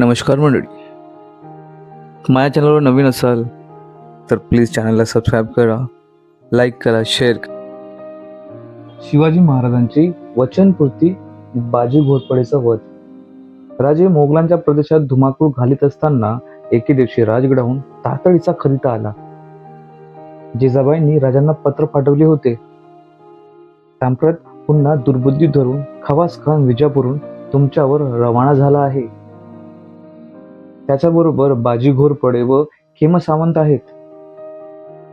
नमस्कार मंडळी. माझ्या चॅनलवर नवीन असाल तर प्लीज चॅनलला सबस्क्राईब करा लाईक करा शेअर करा. शिवाजी महाराजांची वचनपूर्ती बाजी घोरपडेचा वध. राजे मोगलांच्या प्रदेशात धुमाकूळ घालीत असताना एके दिवशी राजगडाहून तातडीचा खरिता आला. जिजाबाईंनी राजांना पत्र पाठवले होते. तांप्रत पुन्हा दुर्बुद्धी धरून खवास खान विजापूरून तुमच्यावर रवाना झाला आहे. त्याच्याबरोबर बाजी घोरपडे व खेम सावंत आहेत.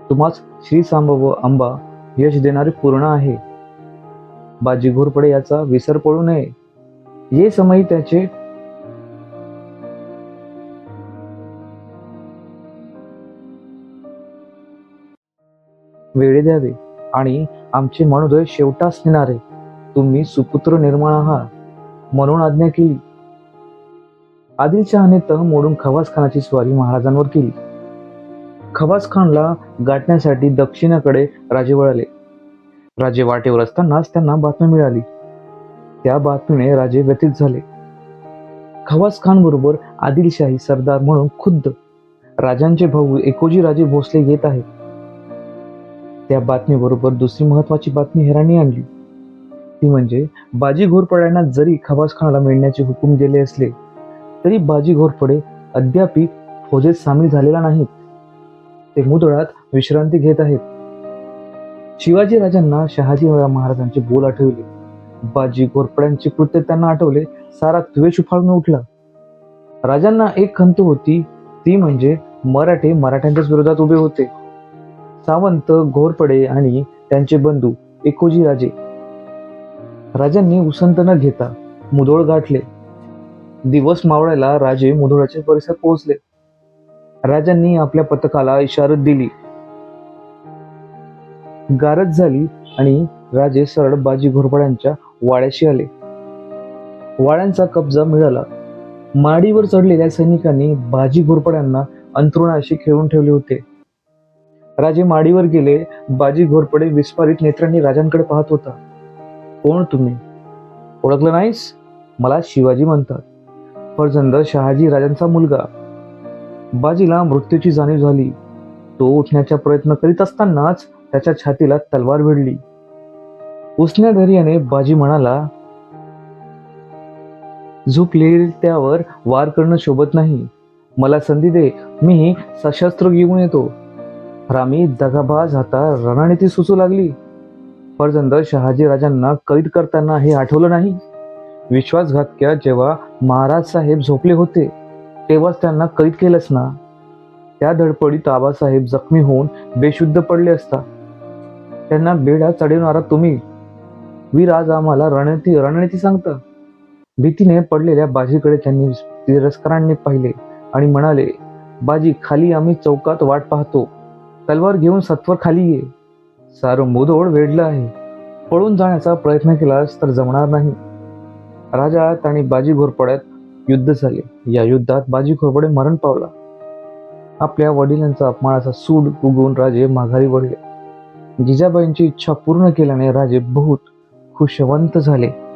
तुम्हास श्री सांब व अंबा यश देणारे पूर्ण आहे. बाजी घोरपडे याचा विसर पडू नये. ये समयी त्याचे वेळे द्यावे आणि आमचे मनोदय शेवटास नेणारे. तुम्ही सुपुत्र निर्माण आहात. म्हणून आज्ञा केली. आदिलशहाने तह मोडून खवास खानाची स्वारी महाराजांवर केली. खवास खानला गाठण्यासाठी दक्षिणेकडे राजे वळाले. राजे वाटेवर असतानाच त्यांना बातमी मिळाली. त्या बातमीने राजे व्यथित झाले. खवास खान बरोबर आदिलशाही सरदार म्हणून खुद्द राजांचे भाऊ एकोजी राजे भोसले येत आहेत. त्या बातमीबरोबर दुसरी महत्वाची बातमी हेरांनी आणली. ती म्हणजे बाजी घोरपड्यांना जरी खवास खानाला मिळण्याचे हुकूम दिले असले तरी बाजी घोरपडे अद्यापी फौजेत सामील झालेला नाहीत. ते मुदळात विश्रांती घेत आहेत. शिवाजी राजांना शहाजी महाराजांचे बोल आठवले. बाजी घोरपड्यांचे कृत्य त्यांना आठवले. सारा द्वेष उफाळून उठला. राजांना एक खंत होती. ती म्हणजे मराठे मराठ्यांच्याच विरोधात उभे होते. सावंत घोरपडे आणि त्यांचे बंधू एकोजी राजे. राजांनी उसंत न घेता मुदोळ गाठले. दिवस मावळायला राजे मुधोळाच्या परिसरात पोहोचले. राजांनी आपल्या पथकाला इशारत दिली. गारज झाली आणि राजे सरळ बाजी घोरपड्यांच्या वाड्याशी आले. वाड्यांचा कब्जा मिळाला. माडीवर चढलेल्या सैनिकांनी बाजी घोरपड्यांना अंतरुणाशी खेळून ठेवले होते. राजे माडीवर गेले बाजी घोरपडे विस्फारित नेत्रांनी राजांकडे पाहत होता. कोण तुम्ही? ओळखलं नाहीस? मला शिवाजी म्हणतात. फर्जंद शहाजी राजांचा मुलगा. बाजीला मृत्यूची जाणीव झाली. तो उठण्याचा प्रयत्न करीत असतानाच त्याच्या छातीला तलवार भिडली उसण्या धैर्याने बाजी म्हणाला झोपलेली त्यावर वार करणं शोभत नाही. मला संधी दे. मी सशस्त्र घेऊन येतो. रामी दगाबाज हाता रणनीती सुचू लागली. फर्जंद शहाजी राजांना कैद करताना हे आठवलं नाही. विश्वासघातक्या जेव्हा महाराज साहेब झोपले होते तेव्हाच त्यांना कैद केलंच ना? त्या धडपडीत आबासाहेब जखमी होऊन बेशुद्ध पडले असता. त्यांना बेडा चढवणारा तुम्ही? वीर आज आम्हाला रणनीती रणनीती सांगता? भीतीने पडलेल्या बाजीकडे त्यांनी तिरस्कारांनी पाहिले आणि म्हणाले बाजी खाली आम्ही चौकात वाट पाहतो. तलवार घेऊन सत्वर खाली ये. सारं मुदोड वेढलं आहे. पळून जाण्याचा प्रयत्न केलास तर जमणार नाही. राजात आणि बाजी घोरपड्यात युद्ध झाले. या युद्धात बाजी घोरपडे मरण पावला. आपल्या वडिलांचा अपमानाचा सूड उगवून राजे माघारी वळले. जिजाबाईंची इच्छा पूर्ण केल्याने राजे बहुत खुशवंत झाले.